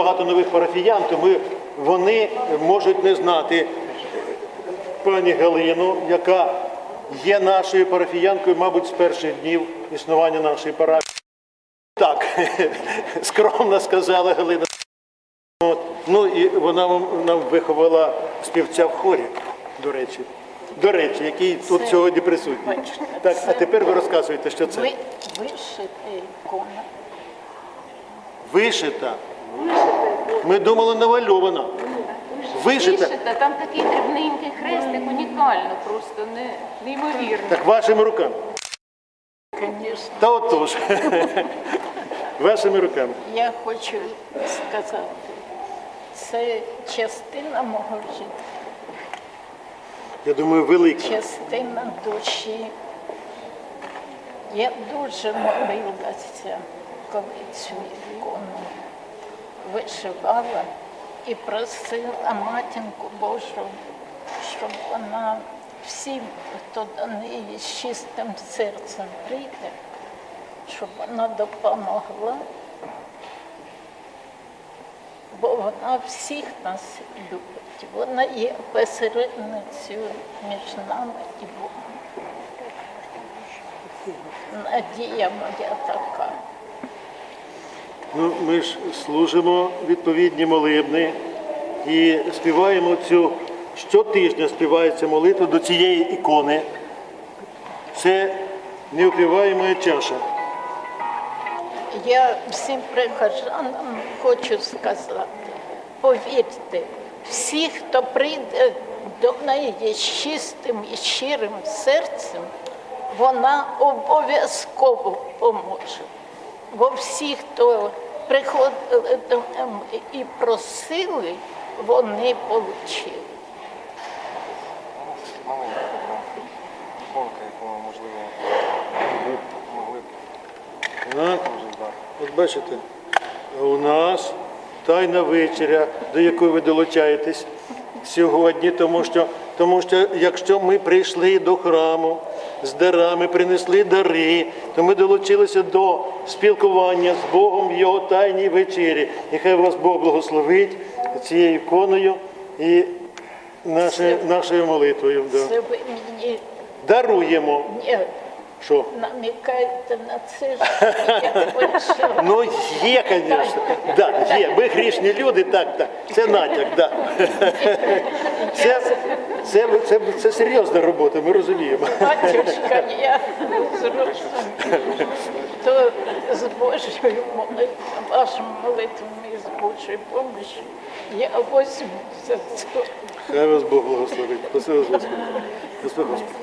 Багато нових парафіян, то ми, вони можуть не знати пані Галину, яка є нашою парафіянкою, мабуть, з перших днів існування нашої парафії. Так, скромно сказала Галина. От. Ну і вона нам виховала співця в хорі, до речі. До речі, який тут сьогодні присутній. Так, а тепер ви розказуєте, що це Ви, вишити ікона. вишита. Ми думали навальована. Вишита. Вишита, там такий дрібненький хрестик, унікально, просто не, неймовірно. Так вашими руками. Звісно, Та отож. Вашими руками. я хочу сказати, це частина мого життя, Я думаю, велика. частина душі. Я дуже молилася, коли цю ікону вишивала і просила матінку Божу, щоб вона всім, хто до неї з чистим серцем прийде, щоб вона допомогла, бо вона всіх нас любить. Вона є посередницею між нами і Богом. Надія моя така. Ну, ми ж служимо відповідні молебни і співаємо цю щотижня співається молитва до цієї ікони. Це неупіваєма чаша. Я всім прихожанам хочу сказати, повірте, всі, хто прийде до неї з чистим і щирим серцем, вона обов'язково поможе. Бо всі, хто приходили до неї і просили, вони отримали. маленька така іконка, яку можливо могли б Так, от бачите, у нас тайна вечеря, до якої ви долучаєтесь сьогодні, тому що, тому що якщо ми прийшли до храму з дарами, принесли дари, то ми долучилися до спілкування з Богом в його тайній вечері. Нехай вас Бог благословить цією іконою і наше, нашою молитвою. Да. Даруємо. Що? намікаєте на це, що. Ну, є, звісно. Да, є. Ми грішні люди, так, так. Це натяк, да. Це, це, це, це серйозна робота, ми розуміємо. Батюшка, я зрозумію, то з Божою молитвою, вашими молитвами і з Божою помощью я возьму за це. Хай вас Бог благословить. Спасибо, Господи. Господи.